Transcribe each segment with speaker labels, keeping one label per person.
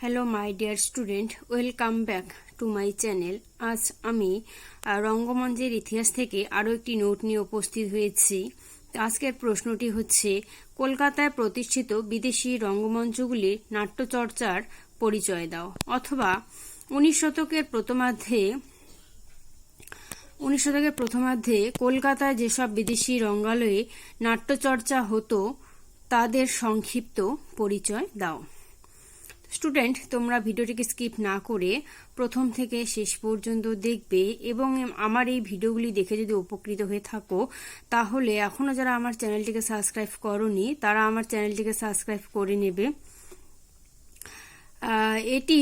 Speaker 1: Hello my dear student welcome back to my channel আজ আমি রঙ্গমঞ্চের ইতিহাস থেকে আরও একটি নোট নিয়ে উপস্থিত হয়েছি। আজকের প্রশ্নটি হচ্ছে, কলকাতায় প্রতিষ্ঠিত বিদেশি রঙ্গমঞ্চগুলির নাট্যচর্চার পরিচয় দাও। অথবা, উনিশ শতকের প্রথমার্ধে, উনিশ শতকের প্রথমার্ধে কলকাতায় যেসব বিদেশি রঙ্গালয়ে নাট্যচর্চা হতো, তাদের সংক্ষিপ্ত পরিচয় দাও। স্টুডেন্ট তোমরা ভিডিওটিকে স্কিপ না করে প্রথম থেকে শেষ পর্যন্ত দেখবে এবং আমার এই ভিডিওগুলি দেখে যদি উপকৃত হয়ে থাকো, তাহলে এখনও যারা আমার চ্যানেলটিকে সাবস্ক্রাইব করনি, তারা আমার চ্যানেলটিকে সাবস্ক্রাইব করে নেবে। এটি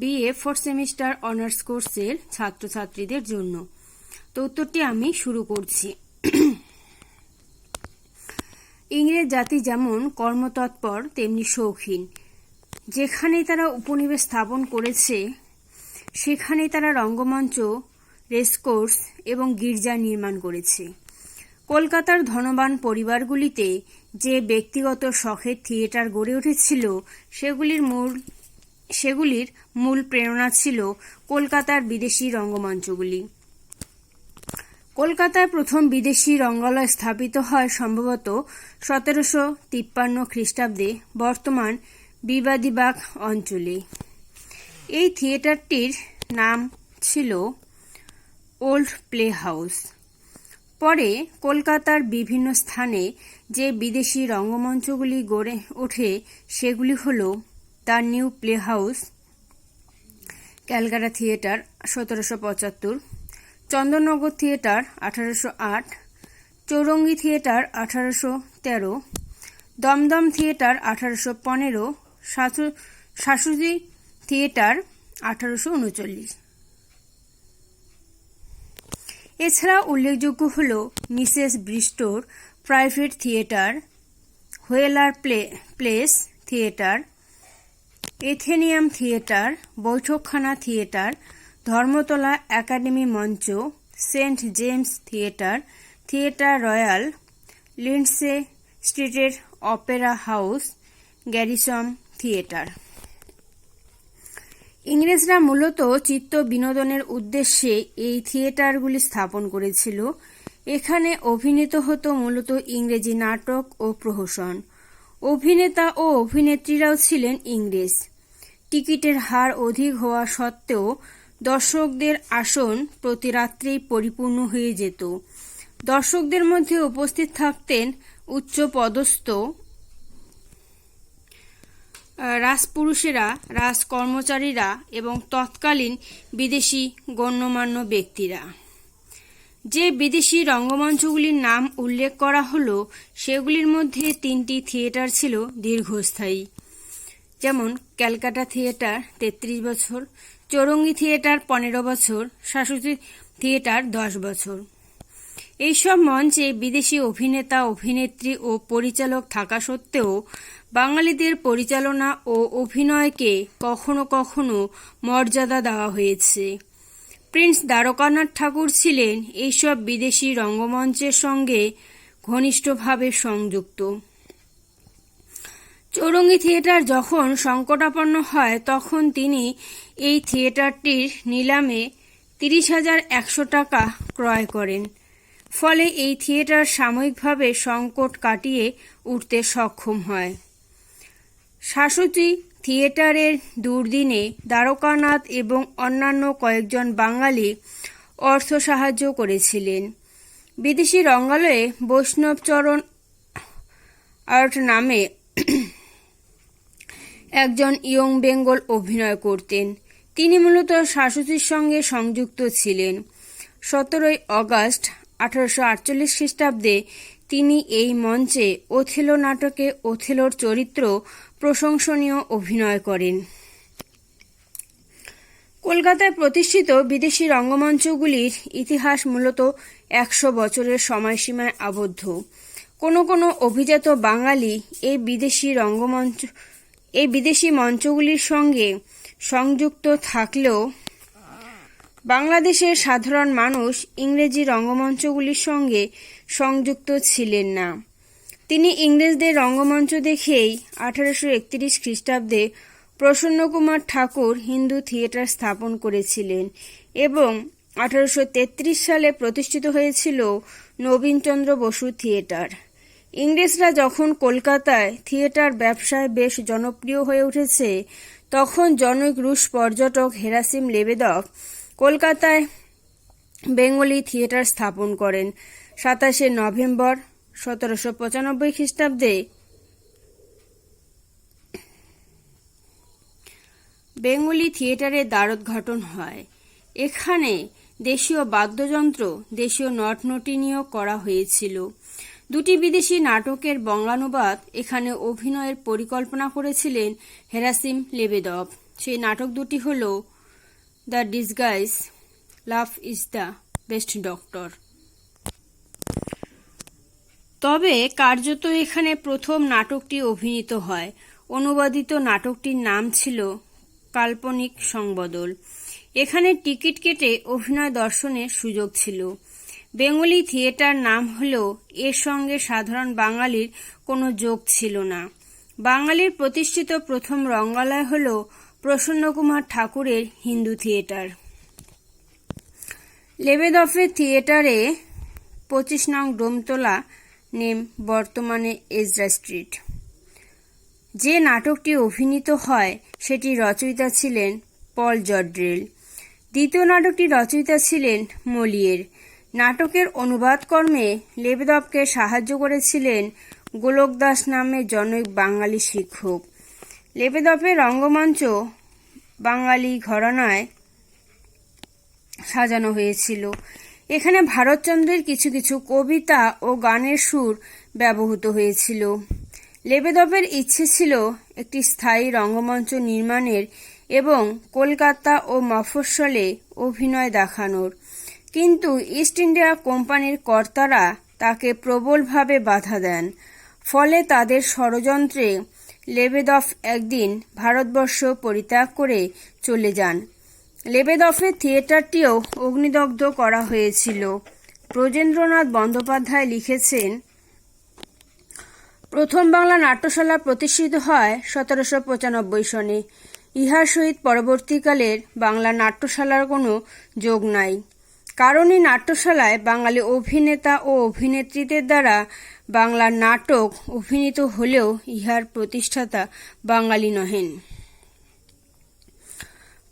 Speaker 1: বিএ ফোর্থ সেমিস্টার অনার্স কোর্সের ছাত্রছাত্রীদের জন্য। তো উত্তরটি আমি শুরু করছি। ইংরেজ জাতি যেমন কর্মতৎপর, তেমনি শৌখিন। যেখানেই তারা উপনিবেশ স্থাপন করেছে, সেখানেই তারা রঙ্গমঞ্চ রেসকোর্স এবং গির্জা নির্মাণ করেছে। কলকাতার ধনবান পরিবারগুলিতে যে ব্যক্তিগত শখের থিয়েটার গড়ে উঠেছিল, সেগুলির মূল সেগুলির মূল প্রেরণা ছিল কলকাতার বিদেশি রঙ্গমঞ্চগুলি। কলকাতায় প্রথম বিদেশি রঙ্গালয় স্থাপিত হয় সম্ভবত সতেরোশো তিপ্পান্ন খ্রিস্টাব্দে। বর্তমান বিবাদীবাগ অঞ্চলে। এই থিয়েটারটির নাম ছিল ওল্ড প্লে হাউস পরে কলকাতার বিভিন্ন স্থানে যে বিদেশি রঙ্গমঞ্চগুলি গড়ে ওঠে, সেগুলি হল the new playhouse Calcutta theatre সতেরোশো পঁচাত্তর, চন্দননগর থিয়েটার আঠারোশো আট, চৌরঙ্গি থিয়েটার আঠারোশো তেরো, দমদম থিয়েটার আঠারোশো পনেরো শাশুড়ি থিয়েটার আঠারোশো উনচল্লিশ। এছাড়া উল্লেখযোগ্য হল Mrs ব্রিস্টোর private theatre, Wheeler play, place theatre, Athenaeum theatre, Baithakkhana theatre, Dharmatala academy মঞ্চ, Saint James theatre theatre royal, Lindsay স্ট্রিটের অপেরা হাউস, গ্যারিসম থিয়েটার। ইংরেজরা মূলত চিত্ত বিনোদনের উদ্দেশ্যে এই থিয়েটারগুলি স্থাপন করেছিল। এখানে অভিনীত হতো মূলত ইংরেজি নাটক ও প্রহসন। অভিনেতা ও অভিনেত্রীরাও ছিলেন ইংরেজ। টিকিটের হার অধিক হওয়া সত্ত্বেও দর্শকদের আসন প্রতি রাত্রেই পরিপূর্ণ হয়ে যেত। দর্শকদের মধ্যে উপস্থিত থাকতেন উচ্চ পদস্থ রাজপুরুষেরা, রাজকর্মচারীরা এবং তৎকালীন বিদেশি গণ্যমান্য ব্যক্তিরা। যে বিদেশি রঙ্গমঞ্চগুলির নাম উল্লেখ করা হলো, সেগুলির মধ্যে তিনটি থিয়েটার ছিল দীর্ঘস্থায়ী। যেমন ক্যালকাটা থিয়েটার তেত্রিশ বছর, চৌরঙ্গি থিয়েটার পনেরো বছর, শাশুড়ি থিয়েটার দশ বছর। এইসব মঞ্চে বিদেশি অভিনেতা, অভিনেত্রী ও পরিচালক থাকা সত্ত্বেও বাঙালিদের পরিচালনা ও অভিনয়কে কখনো কখনো মর্যাদা দেওয়া হয়েছে। প্রিন্স দ্বারকানাথ ঠাকুর ছিলেন এইসব বিদেশি রঙ্গমঞ্চের সঙ্গে ঘনিষ্ঠভাবে সংযুক্ত। চৌরঙ্গি থিয়েটার যখন সংকটাপন্ন হয়, তখন তিনি এই থিয়েটারটির নিলামে তিরিশ হাজার একশো টাকা ক্রয় করেন। ফলে এই থিয়েটার সাময়িকভাবে সংকট কাটিয়ে উঠতে সক্ষম হয়। শাশুচি থিয়েটারের দুর্দিনে দ্বারকানাথ এবং অন্যান্য কয়েকজন বাঙালি অর্থ সাহায্য করেছিলেন। বিদেশি রঙ্গালয়ে বৈষ্ণবচরণ আর্ট নামে একজন ইয়ং বেঙ্গল অভিনয় করতেন। তিনি মূলত শাশুচির সঙ্গে সংযুক্ত ছিলেন। সতেরোই অগাস্ট আঠারোশো আটচল্লিশ খ্রিস্টাব্দে তিনি এই মঞ্চে ওথেলো নাটকে ওথেলোর চরিত্র প্রশংসনীয় অভিনয় করেন। কলকাতায় প্রতিষ্ঠিত বিদেশি রঙ্গমঞ্চগুলির ইতিহাস মূলত একশো বছরের সময়সীমায় আবদ্ধ। কোনো কোনো অভিজাত বাঙালি এই বিদেশি রঙ্গমঞ্চ এই বিদেশি মঞ্চগুলির সঙ্গে সংযুক্ত থাকলেও বাংলাদেশের সাধারণ মানুষ ইংরেজি রঙ্গমঞ্চগুলির সঙ্গে সংযুক্ত ছিলেন না। তিনি ইংরেজদের রঙ্গমঞ্চ দেখেই আঠারোশো একত্রিশ খ্রিস্টাব্দে প্রসন্নকুমার ঠাকুর হিন্দু থিয়েটার স্থাপন করেছিলেন এবং আঠারোশো তেত্রিশ সালে প্রতিষ্ঠিত হয়েছিল নবীনচন্দ্র বসু থিয়েটার। ইংরেজরা যখন কলকাতায় থিয়েটার ব্যবসায় বেশ জনপ্রিয় হয়ে উঠেছে, তখন জনৈক রুশ পর্যটক হেরাসিম লেবেদভ কলকাতায় বেঙ্গলি থিয়েটার স্থাপন করেন। সাতাশে নভেম্বর সতেরোশো পঁচানব্বই খ্রিস্টাব্দে বেঙ্গলি থিয়েটারের দ্বারোদ্ঘাটন হয়। এখানে দেশীয় বাদ্যযন্ত্র, দেশীয় নটনটিনীয় করা হয়েছিল। দুটি বিদেশি নাটকের বঙ্গানুবাদ এখানে অভিনয়ের পরিকল্পনা করেছিলেন হেরাসিম লেবেদভ। সেই নাটক দুটি হল the disguise love is the best doctor তবে কার্যত এখানে প্রথম নাটকটি অভিনীত হয়। অনুবাদিত নাটকটির নাম ছিল কাল্পনিক সংবদল। এখানে টিকিট কেটে অভিনয় দর্শনের সুযোগ ছিল। বেঙ্গলি থিয়েটার নাম হলেও এর সঙ্গে সাধারণ বাঙালির কোনো যোগ ছিল না। বাঙালির প্রতিষ্ঠিত প্রথম রঙ্গালয় হল প্রসন্নকুমার ঠাকুরের হিন্দু থিয়েটার। লেবেদফের থিয়েটারে পঁচিশ নং ডোমতলা নেম বর্তমানে এজরা স্ট্রিট। যে নাটকটি অভিনীত হয়, সেটি রচয়িতা ছিলেন পল জড্রেল দ্বিতীয় নাটকটি রচয়িতা ছিলেন মলিয়ের। নাটকের অনুবাদ কর্মে লেবেদবকে সাহায্য করেছিলেন গোলক দাস নামে জনৈক বাঙালি শিক্ষক। লেবেদপের রঙ্গমঞ্চ বাঙালি ঘরানায় সাজানো হয়েছিল। এখানে ভারতচন্দ্রের কিছু কিছু কবিতা ও গানের সুর ব্যবহৃত হয়েছিল। লেবেদবের ইচ্ছে ছিল একটি স্থায়ী রঙ্গমঞ্চ নির্মাণের এবং কলকাতা ও মফস্বলে অভিনয় দেখানোর। কিন্তু ইস্ট ইন্ডিয়া কোম্পানির কর্তারা তাকে প্রবলভাবে বাধা দেন। ফলে তাদের ষড়যন্ত্রে লেবেদফ একদিন ভারতবর্ষ পরিত্যাগ করে চলে যান। লেবেদফের থিয়েটারটিও অগ্নিদগ্ধ করা হয়েছিল। ব্রজেন্দ্রনাথ বন্দ্যোপাধ্যায় লিখেছেন, প্রথম বাংলা নাট্যশালা প্রতিষ্ঠিত হয় সতেরোশো পঁচানব্বই সনে। ইহার সহিত পরবর্তীকালের বাংলা নাট্যশালার কোনো যোগ নাই। কারণ এই নাট্যশালায় বাঙালি অভিনেতা ও অভিনেত্রীদের দ্বারা বাংলা নাটক অভিনীত হলেও ইহার প্রতিষ্ঠাতা বাঙালি নহেন।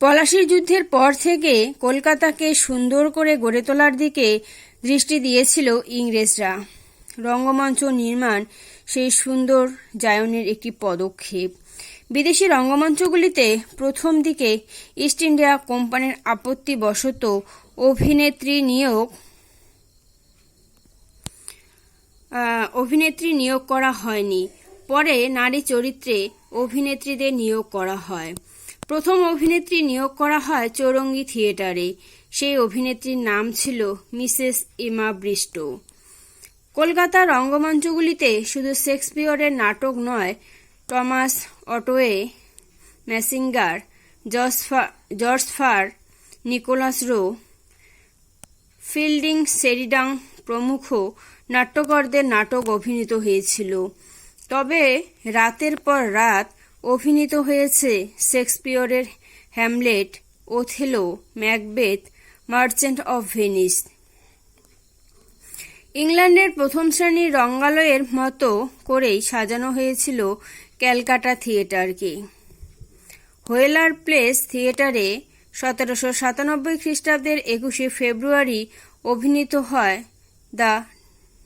Speaker 1: পলাশির যুদ্ধের পর থেকে কলকাতাকে সুন্দর করে গড়ে তোলার দিকে দৃষ্টি দিয়েছিল ইংরেজরা। রঙ্গমঞ্চ নির্মাণ সেই সুন্দর জায়নের একটি পদক্ষেপ। বিদেশি রঙ্গমঞ্চগুলিতে প্রথম দিকে ইস্ট ইন্ডিয়া কোম্পানির আপত্তি বশত অভিনেত্রী নিয়োগ অভিনেত্রী নিয়োগ করা হয়নি। পরে নারী চরিত্রে অভিনেত্রীদের নিয়োগ করা হয়। প্রথম অভিনেত্রী নিয়োগ করা হয় চৌরঙ্গি থিয়েটারে। সেই অভিনেত্রীর নাম ছিল মিসেস ইমা ব্রিস্টো। কলকাতার রঙ্গমঞ্চগুলিতে শুধু শেক্সপিয়রের নাটক নয় Thomas Otway Massinger George Farquhar Nicholas Rowe, Fielding Sheridan প্রমুখ নাট্যকরদের নাটক অভিনীত হয়েছিল। তবে রাতের পর রাত অভিনীত হয়েছে শেক্সপিয়রের Hamlet, Othello, Macbeth, merchant of Venice. ইংল্যান্ডের প্রথম শ্রেণির রঙ্গালয়ের মতো করেই সাজানো হয়েছিল ক্যালকাটা থিয়েটারকে হোয়েলার প্লেস থিয়েটারে সতেরোশো সাতানব্বই খ্রিস্টাব্দের একুশে ফেব্রুয়ারি অভিনীত হয় দ্য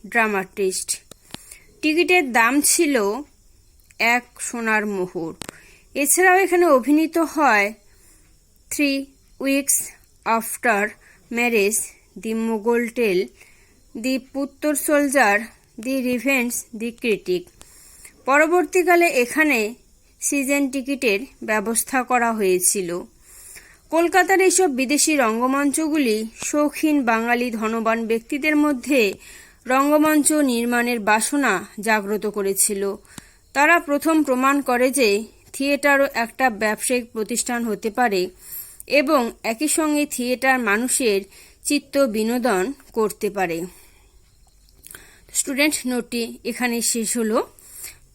Speaker 1: ড্রামাটিস্ট। টিকিটের দাম ছিল এক সোনার মোহর। এছাড়াও এখানে অভিনীত হয় three weeks after marriage, the Mogul tale, the poor soldier, the revenge the critic. পরবর্তীকালে এখানে সিজন টিকিটের ব্যবস্থা করা হয়েছিল। কলকাতার এসব বিদেশি রঙ্গমঞ্চগুলি শৌখিন বাঙালি ধনবান ব্যক্তিদের মধ্যে রঙ্গমঞ্চ নির্মাণের বাসনা জাগ্রত করেছিল। তারা প্রথম প্রমাণ করে যে থিয়েটারও একটা ব্যবসায়িক প্রতিষ্ঠান হতে পারে এবং একই সঙ্গে থিয়েটার মানুষের চিত্ত বিনোদন করতে পারে। স্টুডেন্ট নোটটি এখানে শেষ হলো।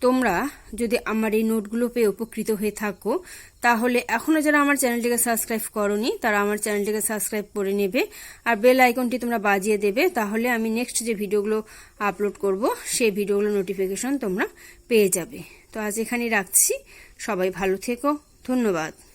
Speaker 1: তোমরা যদি আমার এই নোটগুলো পেয়ে উপকৃত হয়ে থাকো, তাহলে এখনও যারা আমার চ্যানেলটিকে সাবস্ক্রাইব করনি, তারা আমার চ্যানেলটিকে সাবস্ক্রাইব করে নেবে। আর বেল আইকনটি তোমরা বাজিয়ে দেবে, তাহলে আমি নেক্সট যে ভিডিওগুলো আপলোড করব, সেই ভিডিওগুলো নোটিফিকেশন তোমরা পেয়ে যাবে। তো আজ এখানে রাখছি। সবাই ভালো থেকো। ধন্যবাদ।